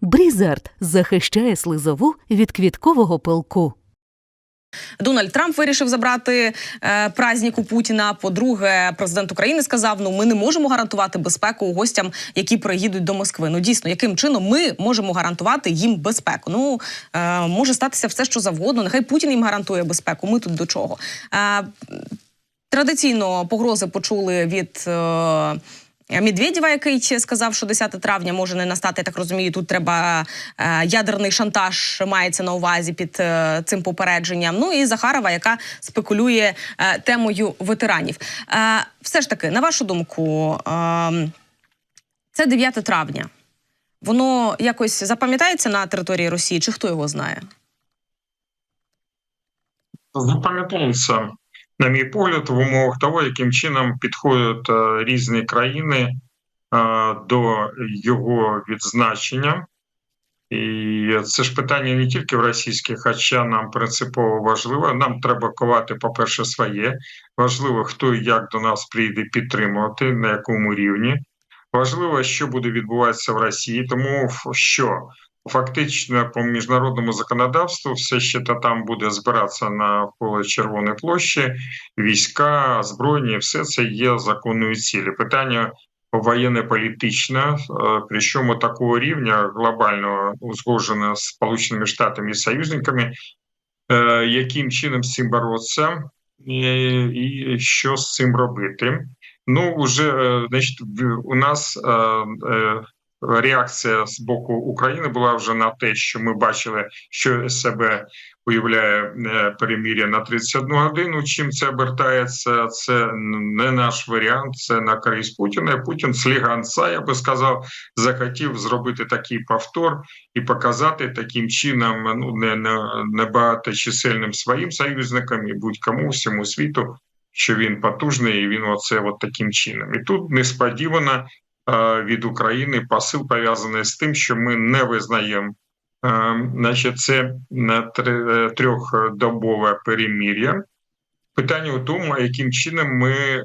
Брізард захищає слизову від квіткового пилку. Дональд Трамп вирішив забрати е, праздник у Путіна. По-друге, президент України сказав: ну ми не можемо гарантувати безпеку гостям, які приїдуть до Москви. Ну дійсно, яким чином ми можемо гарантувати їм безпеку? Ну е, може статися все, що завгодно. Нехай Путін їм гарантує безпеку. Ми тут до чого? Е, традиційно погрози почули від. Е, Медведєва, який сказав, що 10 травня може не настати. Я так розумію, тут треба е, ядерний шантаж мається на увазі під е, цим попередженням. Ну і Захарова, яка спекулює е, темою ветеранів. Е, все ж таки, на вашу думку, е, це 9 травня. Воно якось запам'ятається на території Росії, чи хто його знає? запам'ятається, на мій погляд, в умовах того, яким чином підходять е, різні країни е, до його відзначення. І це ж питання не тільки в російських, хоча нам принципово важливо. Нам треба ковати, по-перше, своє. Важливо, хто і як до нас прийде підтримувати, на якому рівні. Важливо, що буде відбуватися в Росії, тому що фактично по міжнародному законодавству все ще та там буде збиратися навколо Червоної площі, війська, збройні, все це є законною цілі. Питання воєнно-політичне, е, причому такого рівня глобального узгоджено з Сполученими Штатами і союзниками, е, яким чином з цим боротися і, що з цим робити. Ну, вже е, значить, у нас реакція з боку України була вже на те, що ми бачили, що себе уявляє е, перемір'я на 31 годину. Чим це обертається? Це не наш варіант, це на користь Путіна. Путін сліганца, я би сказав, захотів зробити такий повтор і показати таким чином ну не, не, не своїм союзникам і будь-кому всьому світу. Що він потужний, і він оце от таким чином. І тут несподівано від України посил пов'язаний з тим, що ми не визнаємо, е, значить, це е, трьохдобове перемір'я. Питання у тому, яким чином ми, е,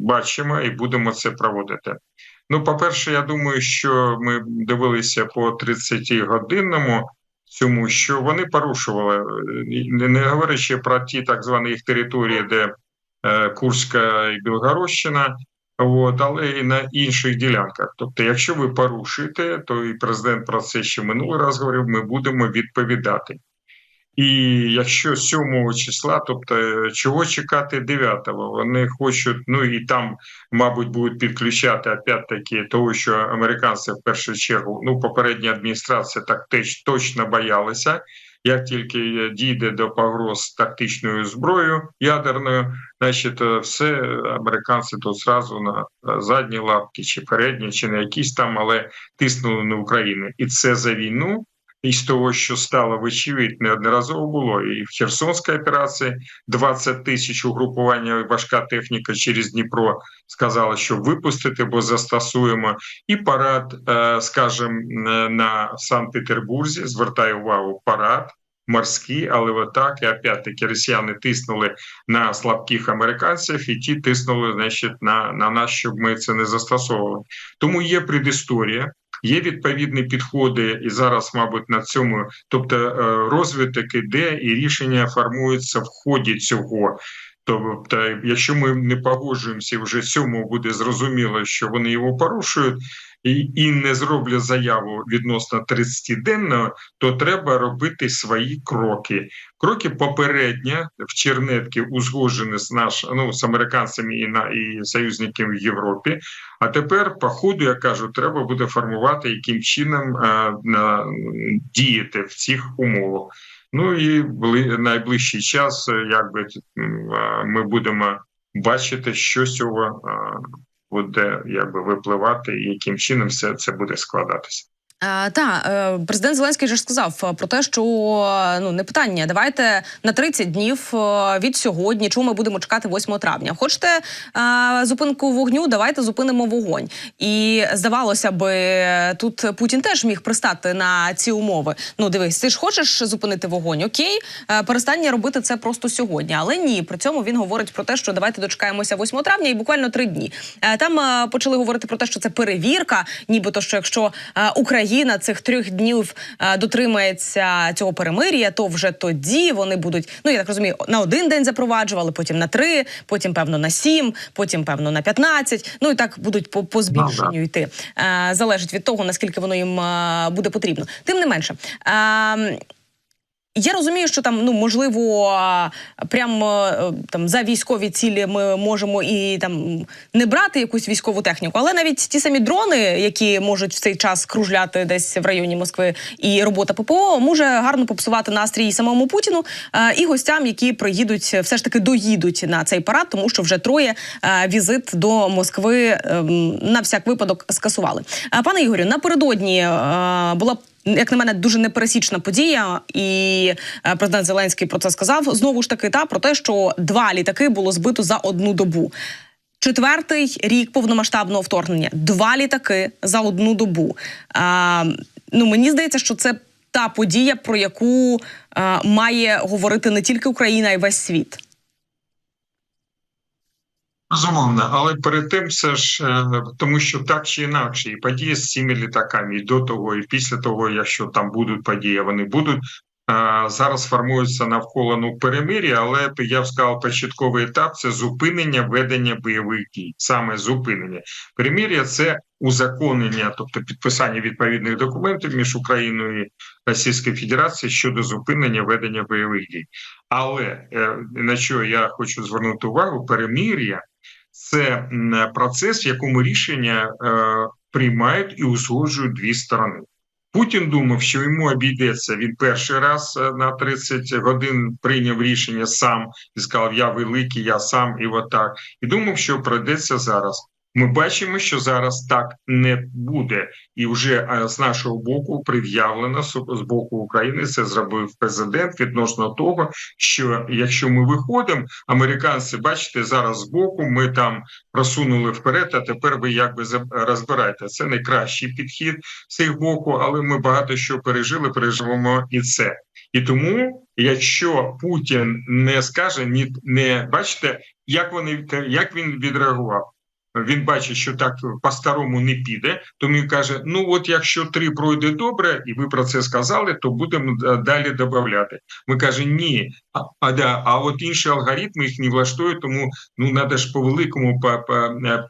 бачимо і будемо це проводити. Ну, по-перше, я думаю, що ми дивилися по 30-годинному цьому, що вони порушували, е, не, говорячи про ті так звані їх території, де е, Курська і Білгородщина, от, але і на інших ділянках. Тобто, якщо ви порушуєте, то і президент про це ще минулий раз говорив, ми будемо відповідати. І якщо 7 числа, тобто е, чого чекати 9-го? Вони хочуть, ну і там, мабуть, будуть підключати опять-таки того, що американці в першу чергу, ну попередня адміністрація так теж точно боялися. Як тільки е, дійде до погроз тактичною зброєю ядерною, значить, е, все американці тут зразу на е, задні лапки, чи передні, чи на якісь там, але тиснули на Україну, і це за війну. І з того, що стало вочевидь, неодноразово було і в Херсонській операції 20 тисяч угрупування важка техніка через Дніпро сказала, що випустити, бо застосуємо. І парад, е, скажімо, е, на Санкт-Петербурзі звертає увагу парад. Морські, але отак, і опять-таки росіяни тиснули на слабких американців, і ті тиснули значить, на, на нас, щоб ми це не застосовували. Тому є предісторія. Є відповідні підходи, і зараз, мабуть, на цьому, тобто е, розвиток іде, і рішення формуються в ході цього. Тобто, якщо ми не погоджуємося, вже цьому буде зрозуміло, що вони його порушують, і, не зроблять заяву відносно 30-денного, то треба робити свої кроки. Кроки попередньо в Чернетки узгоджені з наш, ну, з американцями і на і союзниками в Європі. А тепер, по ходу, я кажу, треба буде формувати, яким чином е, на, діяти в цих умовах. Ну і бли, найближчий час, е, якби е, ми будемо бачити, що з цього буде якби випливати, і яким чином все це буде складатися. Е, та е, президент Зеленський же ж сказав е, про те, що ну не питання. Давайте на 30 днів від сьогодні. Чому ми будемо чекати 8 травня? Хочете зупинку вогню? Давайте зупинимо вогонь. І здавалося би, тут Путін теж міг пристати на ці умови. Ну дивись, ти ж хочеш зупинити вогонь? Окей, перестань робити це просто сьогодні. Але ні, при цьому він говорить про те, що давайте дочекаємося 8 травня і буквально три дні. Там почали говорити про те, що це перевірка, нібито що якщо Україна. Україна цих трьох днів е, дотримається цього перемир'я, то вже тоді вони будуть, ну я так розумію, на один день запроваджували, потім на три, потім певно на сім, потім певно на 15, Ну і так будуть по, по збільшенню Ну, йти. Е, залежить від того наскільки воно їм е, буде потрібно. Тим не менше. Я розумію, що там ну можливо а, прямо е, там за військові цілі ми можемо і там не брати якусь військову техніку, але навіть ті самі дрони, які можуть в цей час кружляти десь в районі Москви, і робота ППО може гарно попсувати настрій самому Путіну е, і гостям, які приїдуть, все ж таки доїдуть на цей парад, тому що вже троє е, візит до Москви ем, на всяк випадок скасували. Пане Ігорю, напередодні була як на мене, дуже непересічна подія, і е, президент Зеленський про це сказав. Знову ж таки, та про те, що два літаки було збито за одну добу. Четвертий рік повномасштабного вторгнення. Два літаки за одну добу. А, ну мені здається, що це та подія, про яку а, має говорити не тільки Україна, а й весь світ. Безумовно, але перед тим все ж е, тому, що так чи інакше, і події з цими літаками, і до того, і після того, якщо там будуть події, вони будуть. е, Зараз формуються навколо ну перемир'я, але я б сказав, початковий етап це зупинення ведення бойових дій, саме зупинення. Перемир'я це узаконення, тобто підписання відповідних документів між Україною і Російською Федерацією щодо зупинення ведення бойових дій. Але е, на що я хочу звернути увагу, перемир'я це процес, в якому рішення е, приймають і узгоджують дві сторони. Путін думав, що йому обійдеться. Він перший раз е, на 30 годин прийняв рішення сам і сказав: Я великий, я сам, і отак. І думав, що пройдеться зараз. Ми бачимо, що зараз так не буде, і вже е, з нашого боку пред'явлено з боку України. Це зробив президент відносно того, що якщо ми виходимо, американці, бачите, зараз з боку ми там просунули вперед. А тепер ви якби розбираєте. Це найкращий підхід з їх боку, але ми багато що пережили, переживемо і це. І тому, якщо Путін не скаже, ні не бачите, як вони як він відреагував. Він бачить, що так по-старому не піде, тому він каже: ну от якщо три пройде добре, і ви про це сказали, то будемо е, далі додати. Ми кажемо, ні, а, а да, а от інші алгоритми їх не влаштують, тому ну треба ж по великому, по, по, е,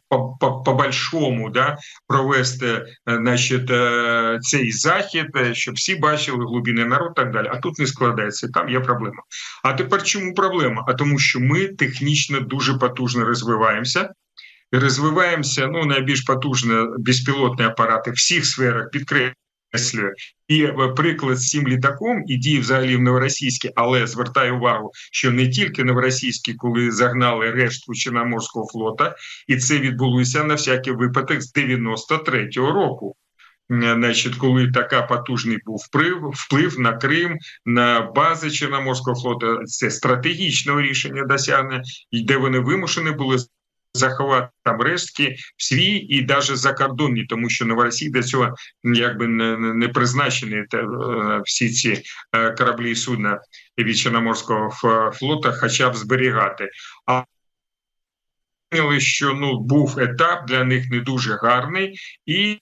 по, большому да, провести е, значить, цей захід, щоб всі бачили глибини народ, і так далі. А тут не складається, там є проблема. А тепер чому проблема? А тому, що ми технічно дуже потужно розвиваємося розвиваємося. Ну найбільш потужно безпілотні апарати в всіх сферах підкреслюю. І приклад з цим літаком і дії взагалі в новоросійській, але звертаю увагу, що не тільки новоросійські, коли загнали решту Чорноморського флота, і це відбулося на всякий випадок з 93-го року. Значить, коли така потужний був вплив, вплив на Крим, на бази Чорноморського флоту, це стратегічного рішення досягнення, де вони вимушені були заховати там рештки в свій і навіть закордонні, тому що Новоросія до цього якби не, призначені та, е, всі ці е, кораблі і судна від Чорноморського флота, хоча б зберігати. А що ну був етап для них не дуже гарний, і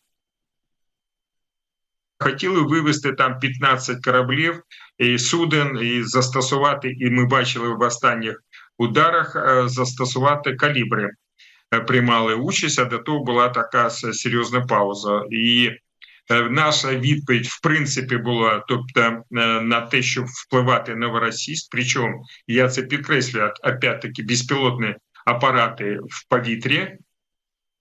хотіли вивести там 15 кораблів і суден, і застосувати. І ми бачили в останніх ударах е, застосувати калібри. Е, Приймали участь, а до того була така серйозна пауза. І е, наша відповідь, в принципі, була тобто е, на те, щоб впливати на новоросійськ. Причому я це підкреслюю, опять-таки, безпілотні апарати в повітрі.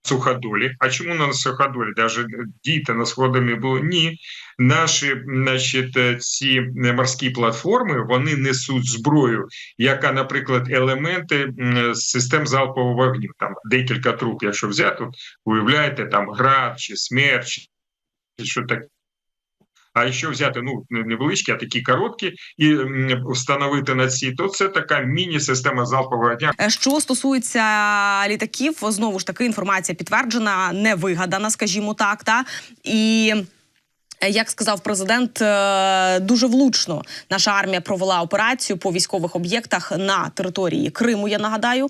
Суходолі. А чому на суходолі? Даже діти на сходами було ні. Наші, значить, ці морські платформи вони несуть зброю, яка, наприклад, елементи систем залпового вогню. Там декілька труб, якщо взяти, уявляєте, там град чи смерч, чи що таке. А якщо взяти ну невеличкі, а такі короткі, і встановити на ці, то це така міні-система залпового дня. Е, Що стосується літаків, знову ж таки інформація підтверджена, не вигадана, скажімо так. Та і е, як сказав президент, е, дуже влучно наша армія провела операцію по військових об'єктах на території Криму. Я нагадаю,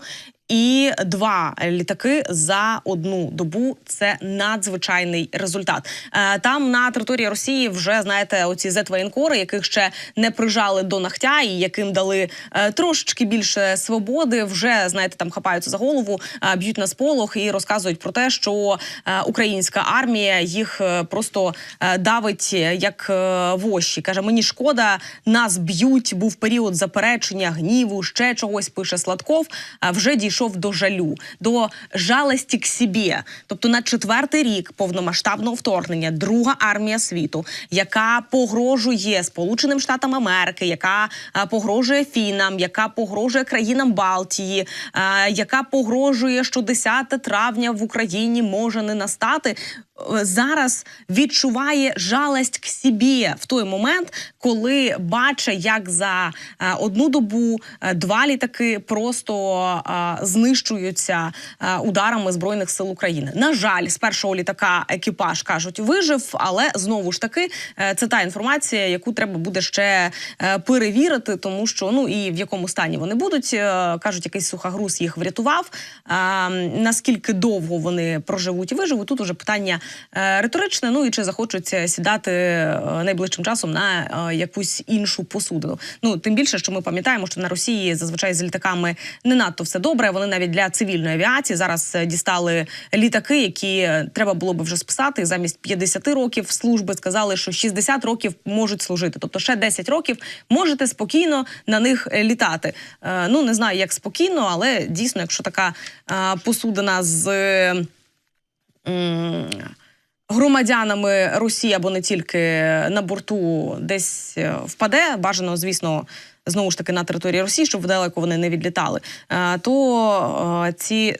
і два літаки за одну добу. Це надзвичайний результат. Е, Там на території Росії вже знаєте, оці зетвоєнкори, яких ще не прижали до нахтя, і яким дали е, трошечки більше свободи. Вже знаєте, там хапаються за голову, е, б'ють на сполох і розказують про те, що українська армія їх просто давить як воші. каже: мені шкода, нас б'ють. Був період заперечення, гніву, ще чогось пише Сладков. Вже дійшов до жалю, до жалості к собі. Тобто на четвертий рік повномасштабного вторгнення друга армія світу, яка погрожує Сполученим Штатам Америки, яка е, погрожує фінам, яка погрожує країнам Балтії, е, яка погрожує, що 10 травня в Україні може не настати. Зараз відчуває жалость к собі в той момент, коли бачить, як за е, одну добу е, два літаки просто е, знищуються ударами збройних сил України. На жаль, з першого літака екіпаж кажуть вижив, але знову ж таки це та інформація, яку треба буде ще перевірити, тому що ну і в якому стані вони будуть. Кажуть, якийсь сухогруз їх врятував. А, наскільки довго вони проживуть і виживуть? Тут уже питання риторичне. Ну і чи захочуть е, сідати е, найближчим часом на е, якусь іншу посудину? Ну тим більше, що ми пам'ятаємо, що на Росії зазвичай з літаками не надто все добре. Вони навіть для цивільної авіації зараз е, дістали літаки, які е, треба було би вже списати. Замість 50 років служби сказали, що 60 років можуть служити. Тобто ще 10 років можете спокійно на них е, літати. Е, Ну не знаю, як спокійно, але дійсно, якщо така е, посудина з. Громадянами Росії або не тільки на борту десь е, впаде, бажано, звісно, знову ж таки на території Росії, щоб далеко вони не відлітали. е, То е, ці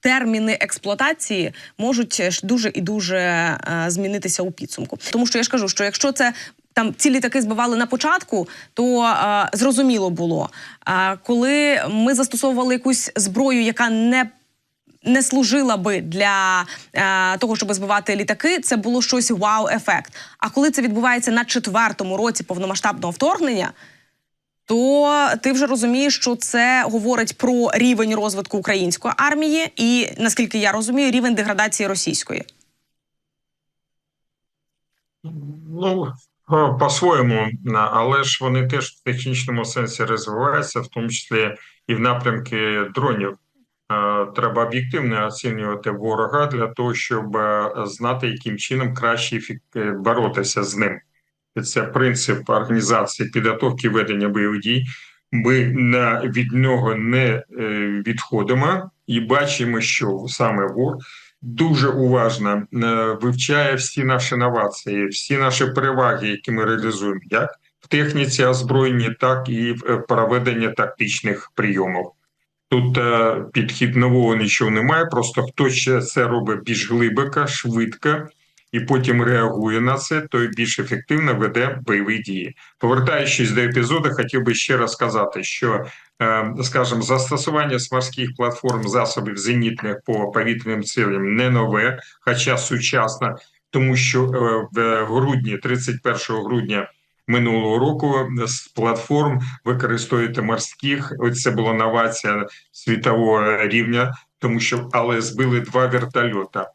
терміни експлуатації можуть дуже і дуже змінитися у підсумку. Тому що я ж кажу, що якщо це там ці літаки збивали на початку, то зрозуміло було. А коли ми застосовували якусь зброю, яка не не служила би для е, того, щоб збивати літаки, це було щось вау-ефект. А коли це відбувається на четвертому році повномасштабного вторгнення, то ти вже розумієш, що це говорить про рівень розвитку української армії, і наскільки я розумію, рівень деградації російської. Ну, е, по-своєму, на- але ж вони теж в технічному сенсі розвиваються, в тому числі і в напрямки дронів. Е, Треба об'єктивно оцінювати ворога для того, щоб е, знати, яким чином краще е, боротися з ним. Це принцип організації підготовки ведення бойових дій. Ми від нього не відходимо і бачимо, що саме ворог дуже уважно вивчає всі наші новації, всі наші переваги, які ми реалізуємо, як в техніці озброєнні, так і в проведенні тактичних прийомів. Тут е, підхід нового нічого немає, просто хто ще це робить більш глибоко, швидко і потім реагує на це, той більш ефективно веде бойові дії. Повертаючись до епізоду, хотів би ще раз сказати, що е, скажімо, застосування з морських платформ засобів зенітних по повітряним цілям не нове, хоча сучасне, тому що е, в грудні, 31 грудня минулого року, з платформ використовуєте морських. Це була новація світового рівня, тому що але збили два вертольота.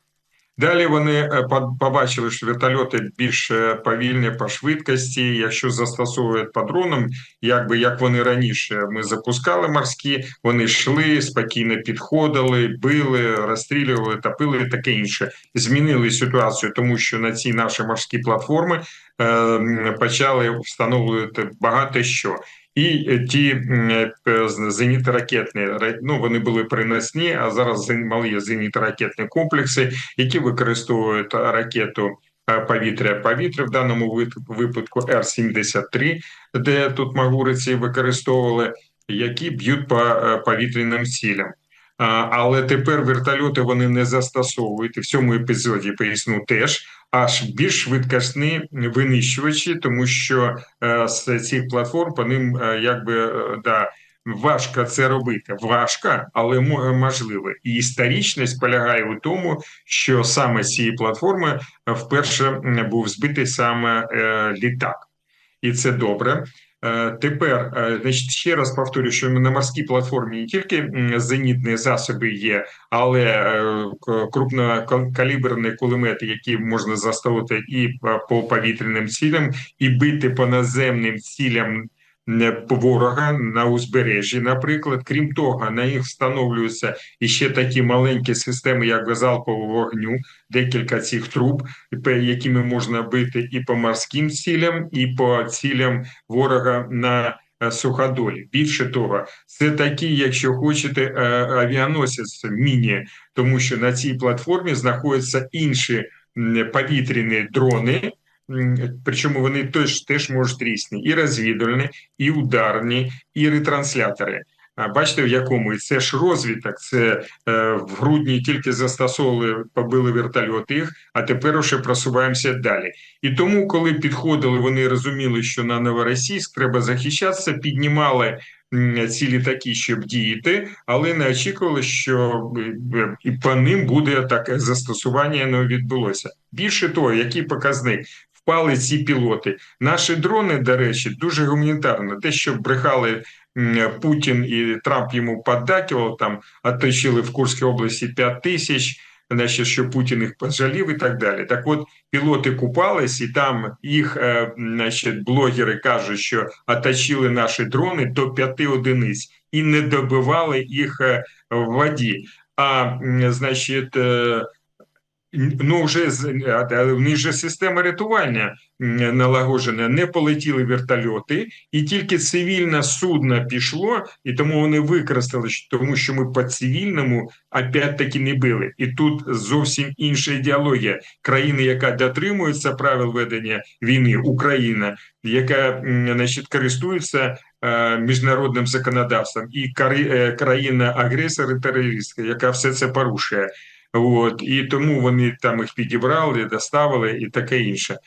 Далі вони е, побачили, що вертольоти більш е, повільні по швидкості. Якщо застосовують по дронам, якби як вони раніше ми запускали морські, вони йшли, спокійно підходили, били, розстрілювали, топили і таке інше. Змінили ситуацію, тому що на ці наші морські платформи е, почали встановлювати багато що. І е, ті е, зенітно-ракетні, ну вони були приносні, а зараз малі зенітно-ракетні комплекси, які використовують ракету е, повітря-повітря, в даному випадку Р-73, де тут магуриці використовували, які б'ють по е, повітряним цілям. Але тепер вертольоти вони не застосовують в цьому епізоді поясню теж аж більш швидкісні винищувачі, тому що е, з цих платформ по ним е, якби е, да. Важко це робити, важко, але мо- можливо. І історичність полягає у тому, що саме з цієї платформи вперше був збитий саме е, літак, і це добре. Е, Тепер, е, значить, ще раз повторю, що на морській платформі не тільки зенітні засоби є, але е, крупнокаліберні кулемети, які можна застолити і по- по повітряним цілям, і бити по наземним цілям ворога на узбережжі. Наприклад, крім того, на них встановлюються і ще такі маленькі системи, як залпового вогню, декілька цих труб, якими можна бити і по морським цілям, і по цілям ворога на е, суходолі. Більше того, це такі, якщо хочете, е, авіаносець міні, тому що на цій платформі знаходяться інші повітряні дрони. Причому вони теж, теж можуть різні, і розвідувальні, і ударні, і ретранслятори. Бачите, в якому і це ж розвиток. Це е, в грудні тільки застосовували, побили вертольоти їх, а тепер уже просуваємося далі. І тому, коли підходили, вони розуміли, що на Новоросійськ треба захищатися, піднімали м, ці літаки, щоб діяти, але не очікували, що е, і по ним буде таке застосування не відбулося. Більше того, який показник. Впали ці пілоти. Наші дрони, до речі, дуже гуманітарно. Те, що брехали Путін і Трамп йому поддакивав, там оточили в Курській області 5 тисяч, значить, що Путін їх пожалів і так далі. Так от пілоти купались, і там їх е, значить, блогери кажуть, що оточили наші дрони до 5 одиниць і не добивали їх е, в воді. А значить, е, Ну, вже з- в них же система рятування налагоджена, не полетіли вертольоти, і тільки цивільне судно пішло, і тому вони використали, тому що ми по цивільному опять-таки не били. І тут зовсім інша ідеологія. Країни, яка дотримується правил ведення війни, Україна, яка значить, користується е, міжнародним законодавством, і е, країна-агресор і терористка, яка все це порушує. От і тому вони там їх підібрали, доставили і таке інше.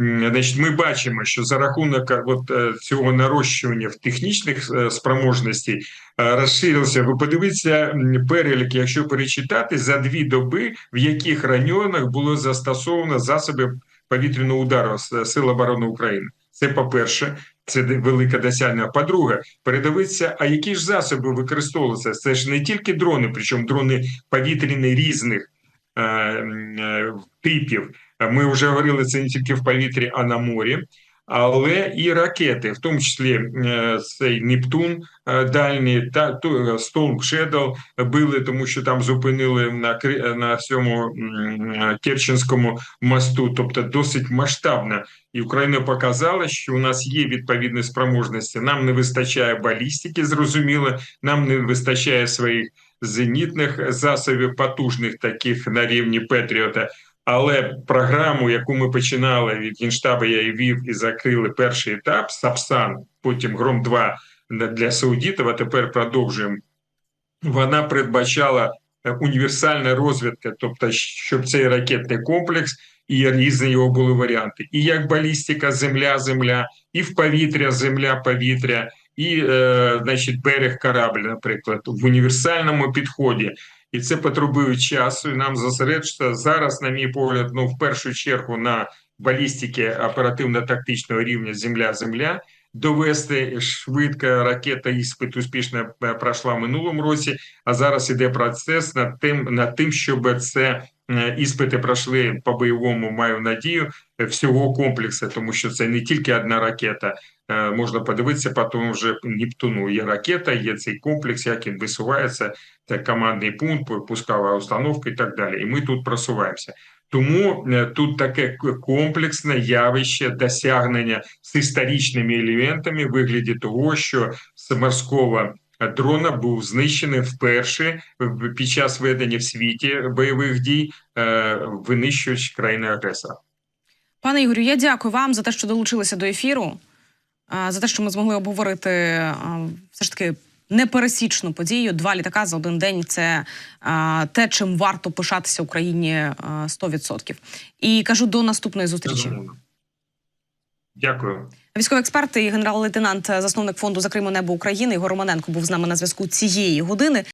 Значить, ми бачимо, що за рахунок е, от е, цього нарощування в технічних е, спроможностей розширився. Ви подивіться перелік, якщо перечитати за дві доби, в яких районах було застосовано засоби повітряного удару Сил оборони України. Це по-перше, це велике досягнення. По-друге, передивитися, а які ж засоби використовувалися. Це ж не тільки дрони, причому дрони повітряні різних е, е, типів. Ми вже говорили це не тільки в повітрі, а на морі. Але і ракети, в тому числі е, цей Нептун е, дальній та е, Storm Shadow били, тому що там зупинили на на цьому Керченському мосту, тобто досить масштабно. І Україна показала, що у нас є відповідні спроможності. Нам не вистачає балістики, зрозуміло, нам не вистачає своїх зенітних засобів, потужних таких на рівні Петріота. Але програму, яку ми починали від Генштабу, я і вів і закрили перший етап Сапсан, потім Гром 2 для саудітів, а тепер продовжуємо. Вона передбачала е, універсальна розвідка, тобто, щоб цей ракетний комплекс і різні його були варіанти. І як балістика, земля, земля, і в повітря, земля, повітря, і, е, значить, берег корабль, наприклад, в універсальному підході. І це потребує часу. І нам зосередитися зараз, на мій погляд, ну в першу чергу на балістики оперативно-тактичного рівня земля-земля. Довести швидко ракета іспит успішно е, пройшла в минулому році. А зараз іде процес над тим, над тим, щоб це іспити пройшли по бойовому. Маю надію е, всього комплексу, тому що це не тільки одна ракета. Е, Можна подивитися, по тому вже Нептуну є ракета, є цей комплекс, як він висувається. Це командний пункт, пускова установка і так далі. І ми тут просуваємося. Тому е, тут таке комплексне явище досягнення з історичними елементами в вигляді того, що з морського дрона був знищений вперше під час ведення в світі бойових дій, е, винищуючи країни агресора. Пане Ігорю, я дякую вам за те, що долучилися до ефіру, за те, що ми змогли обговорити все ж таки непересічну подію. Два літака за один день це те, чим варто пишатися Україні а, 100%. І кажу до наступної зустрічі. Дякую. Військовий експерт і генерал-лейтенант, засновник фонду за Криму небо України Ігор Романенко був з нами на зв'язку цієї години.